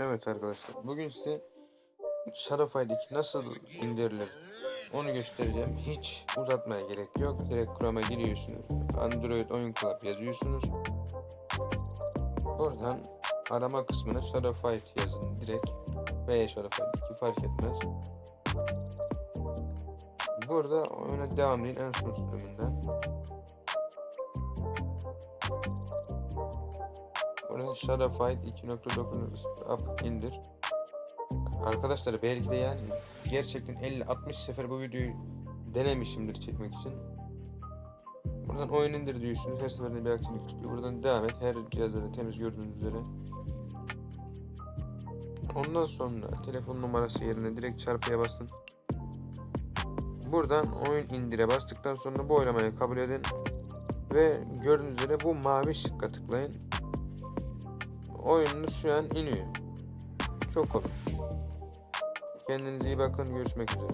Evet arkadaşlar bugün size 2 nasıl indirilir onu göstereceğim. Hiç uzatmaya gerek yok. Direkt Chrome'a giriyorsunuz. Android oyun club yazıyorsunuz. Oradan arama kısmına Shadowfight yazın direkt. Veya 2 fark etmez. Burada oyuna devam edin en son sürümünden. Burada Shadowfight 2.9 up indir. Arkadaşlar belki de yani gerçekten 50-60 sefer bu videoyu denemişimdir çekmek için. Buradan oyun indir diyorsunuz. Her seferinde bir aksilik çıkıyor. Buradan devam et. Her cihazda temiz gördüğünüz üzere. Ondan sonra telefon numarası yerine direkt çarpıya basın. Buradan oyun indire bastıktan sonra bu oylamayı kabul edin. Ve gördüğünüz üzere bu mavi şıkka tıklayın. Oyununuz şu an iniyor. Çok kolay. Kendinize iyi bakın. Görüşmek üzere.